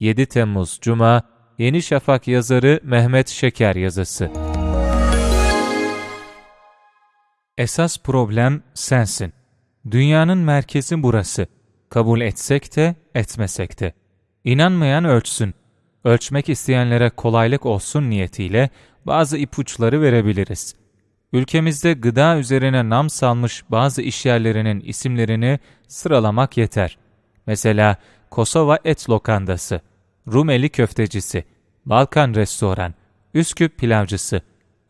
7 Temmuz Cuma Yeni Şafak yazarı Mehmet Şeker yazısı. Esas problem sensin. Dünyanın merkezi burası. Kabul etsek de etmesek de. İnanmayan ölçsün. Ölçmek isteyenlere kolaylık olsun niyetiyle bazı ipuçları verebiliriz. Ülkemizde gıda üzerine nam salmış bazı işyerlerinin isimlerini sıralamak yeter. Mesela Kosova Et Lokandası, Rumeli Köftecisi, Balkan Restoran, Üsküp Pilavcısı,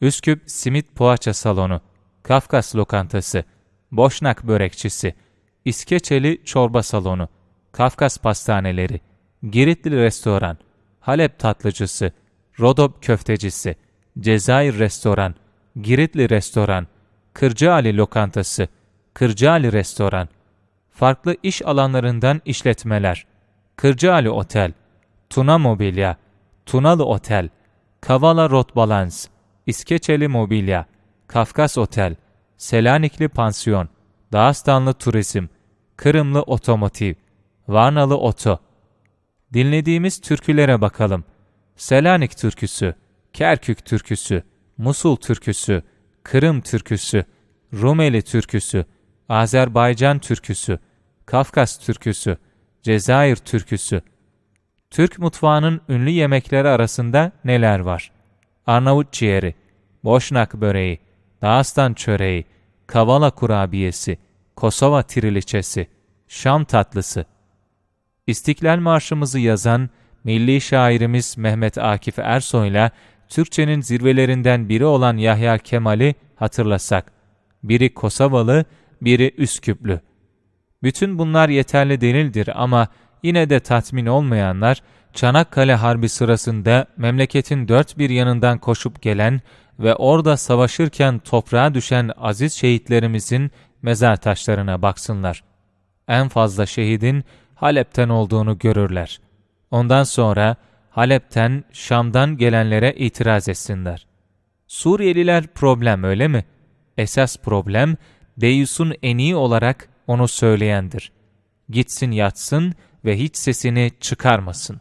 Üsküp Simit Poğaça Salonu, Kafkas Lokantası, Boşnak Börekçisi, İskeçeli Çorba Salonu, Kafkas Pastaneleri, Giritli Restoran, Halep Tatlıcısı, Rodop Köftecisi, Cezayir Restoran, Giritli Restoran, Kırcaali Lokantası, Kırcaali Restoran, farklı iş alanlarından işletmeler, Kırcaali Otel, Tuna Mobilya, Tunalı Otel, Kavala Rotbalans, İskeçeli Mobilya, Kafkas Otel, Selanikli Pansiyon, Dağıstanlı Turizm, Kırımlı Otomotiv, Varnalı Oto. Dinlediğimiz türkülere bakalım. Selanik türküsü, Kerkük türküsü, Musul türküsü, Kırım türküsü, Rumeli türküsü, Azerbaycan türküsü, Kafkas türküsü, Cezayir türküsü. Türk mutfağının ünlü yemekleri arasında neler var? Arnavut ciğeri, Boşnak böreği, Dağıstan çöreği, Kavala kurabiyesi, Kosova triliçesi, Şam tatlısı. İstiklal Marşımızı yazan milli şairimiz Mehmet Akif Ersoy'la Türkçenin zirvelerinden biri olan Yahya Kemal'i hatırlasak. Biri Kosovalı, biri Üsküplü. Bütün bunlar yeterli değildir ama yine de tatmin olmayanlar, Çanakkale Harbi sırasında memleketin dört bir yanından koşup gelen ve orada savaşırken toprağa düşen aziz şehitlerimizin mezar taşlarına baksınlar. En fazla şehidin Halep'ten olduğunu görürler. Ondan sonra Halep'ten, Şam'dan gelenlere itiraz etsinler. Suriyeliler problem öyle mi? Esas problem, Deyus'un en iyi olarak onu söyleyendir. Gitsin yatsın ve hiç sesini çıkarmasın.